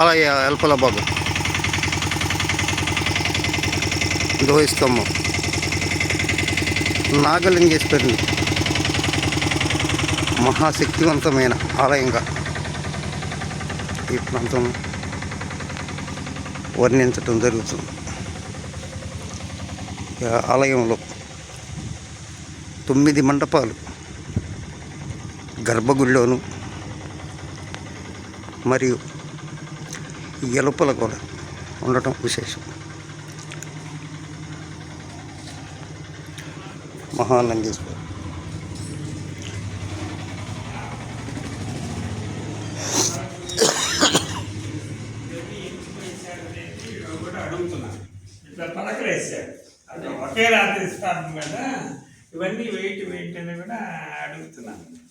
ఆలయ ఎల్పల భాగం ద్వైస్తంభం నాగలింగేశ్వరిని మహాశక్తివంతమైన ఆలయంగా ఈ ప్రాంతం వర్ణించటం జరుగుతుంది. ఆలయంలో తొమ్మిది మండపాలు గర్భగుడిలోను మరియు ఎలుపల కూడా ఉండటం విశేషం. మహానందీశ్వరు. అడుగుతున్నాను ఇట్లా అది ఒకే రాత్రి ఇస్తాను కదా ఇవన్నీ వెయిట్ వెయిట్ అని కూడా అడుగుతున్నాను.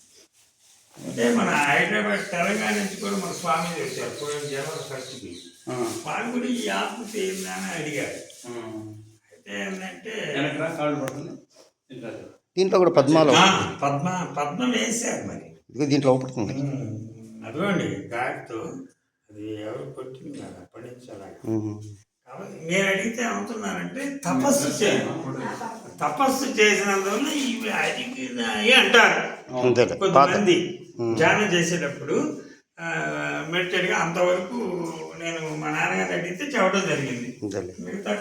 అంటే మన హైదరాబాద్ తెలంగాణ నుంచి కూడా మన స్వామి వచ్చారు పూర్వం జనవరి ఫస్ట్కి వాళ్ళు కూడా ఈ ఆకృతి ఏందని అడిగారు అయితే ఏంటంటే. దీంట్లో కూడా పద్మాలు. ఆ, పద్మ పద్మం వేశారు మరి. ఇదిగో దీంట్లో ఒకటి అదిగోండి ఘాట్తో అది ఎవరు కొట్టింది కాదు అప్పటి నుంచి అలాగా. కాబట్టి నేను అడిగితే ఏమవుతున్నానంటే తపస్సు చే తపస్సు చేసినందువల్ల ఇవి అడిగినాయి అంటారు. కొంతమంది ధ్యానం చేసేటప్పుడు మెడిటెడ్గా అంతవరకు నేను మా నాన్నగారు అడిగితే చెప్పడం జరిగింది. మిగతా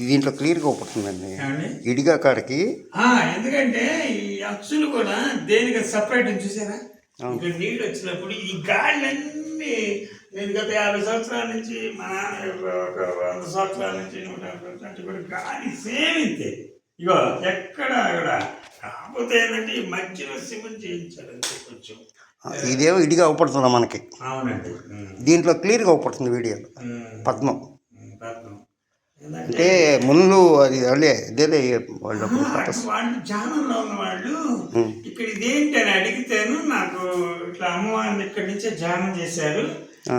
దీంట్లో క్లియర్గా ఏమండి? ఇడిగా కాడికి. ఆ, ఎందుకంటే ఈ అచ్చులు కూడా దేనికి సపరేట్ చూసారా? నీళ్ళు వచ్చినప్పుడు ఈ గాళ్ళన్నీ నేను గత యాభై సంవత్సరాల నుంచి మా నాన్న ఒక వంద సంవత్సరాల నుంచి నూట యాభై గాలి సేమ్ ఇంతే ఇగో ఎక్కడ కూడా కాకపోతే ఏంటంటే ఈ మధ్యలో సిమెంట్ చేయించారు అంతే కొంచెం ఇదేమో ఇడిగా అవపడుతుంది మనకి? అవునండి. దీంట్లో క్లియర్గా అవపడుతుంది వీడియోలో పద్మం. పద్మం. అంటే ముళ్ళు అది అదే అదేలే వాళ్ళు వాళ్ళు ధ్యానంలో ఉన్న వాళ్ళు ఇక్కడ ఇదేంటి అని అడిగితేను నాకు ఇట్లా అమ్మవారిని ఇక్కడి నుంచే ధ్యానం చేశారు.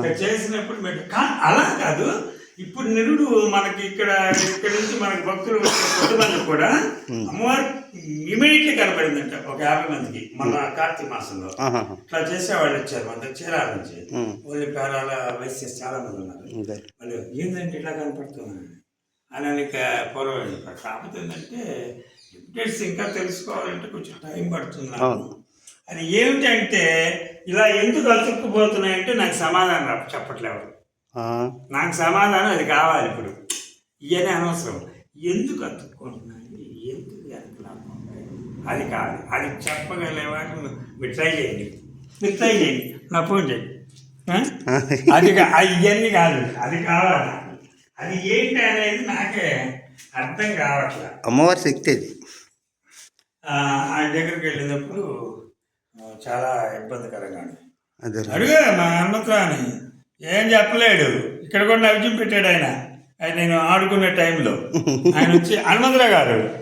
చేసినప్పుడు మీరు కా- అలా కాదు. ఇప్పుడు నిరుడు మనకి ఇక్కడ ఇక్కడ నుంచి మనకి భక్తులు కొంతమంది కూడా అమ్మవారు ఇమీడియట్లీ కనపడిందంట ఒక యాభై మందికి మన కార్తీక మాసంలో. ఇట్లా చేసేవాళ్ళు వచ్చారు మన చీరాల నుంచి. ఓన్లీ పేరాల వయసు చాలా మంది ఉన్నారు. వాళ్ళు ఏంటంటే ఇట్లా కనపడుతున్నాను అని పూర్వం కాకపోతే ఏంటంటే ఇంకా తెలుసుకోవాలంటే కొంచెం టైం పడుతుంది. అది ఏమిటంటే ఇలా ఎందుకు అతుక్కుపోతున్నాయంటే నాకు సమాధానం రా- చెప్పట్లేవు నాకు సమాధానం అది కావాలి ఇప్పుడు. ఇవన్నీ అనవసరం. ఎందుకు అతుక్కుంటున్నాయి ఎందుకు అది కాదు. అది చెప్పగలేవాడు మీరు ట్రై చేయండి. మీరు ట్రై చేయండి. నా ఫోన్ చేయండి? అది ఇవన్నీ కాదు. అది కావాలి. అది ఏంటి అనేది నాకే అర్థం కావట్లే. అమ్మవారి శక్తి అది. ఆ, ఆయన దగ్గరికి వెళ్ళినప్పుడు చాలా ఇబ్బందికరంగా. అదే అడుగు మా అన్నతో అని ఏం చెప్పలేడు. ఇక్కడ కూడా నవ్యం పెట్టాడు ఆయన. ఆయన నేను ఆడుకునే టైంలో. ఆయన వచ్చి హనుమంతరావు గారు